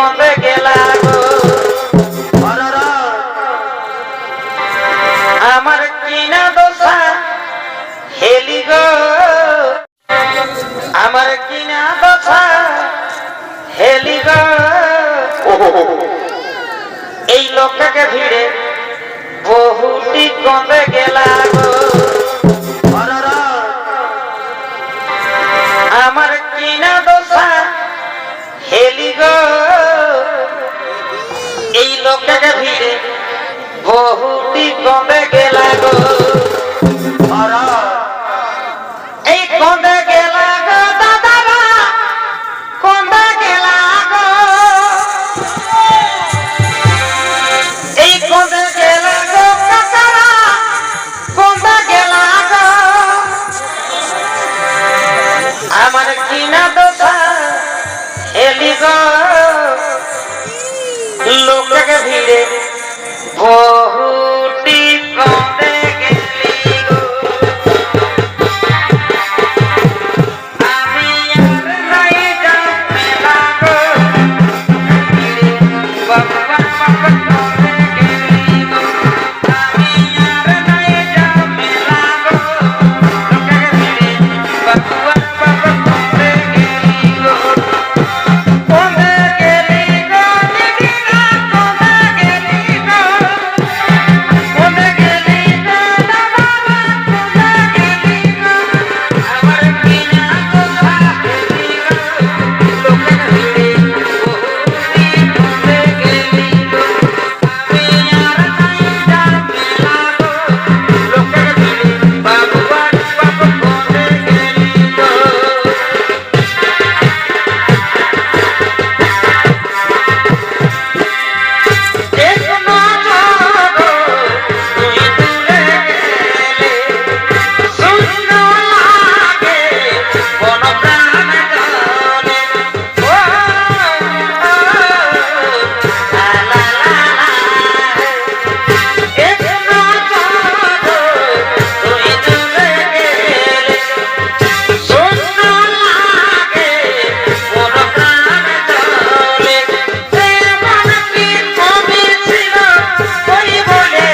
কমে গেলা গো। আমার কিনা দোষা, হেলি গো আমার কিনা দোষা, হেলি গো এই লোকটাকে ভিড়ে লোকটাকে ভিড়ে বহুটি কমে গেলা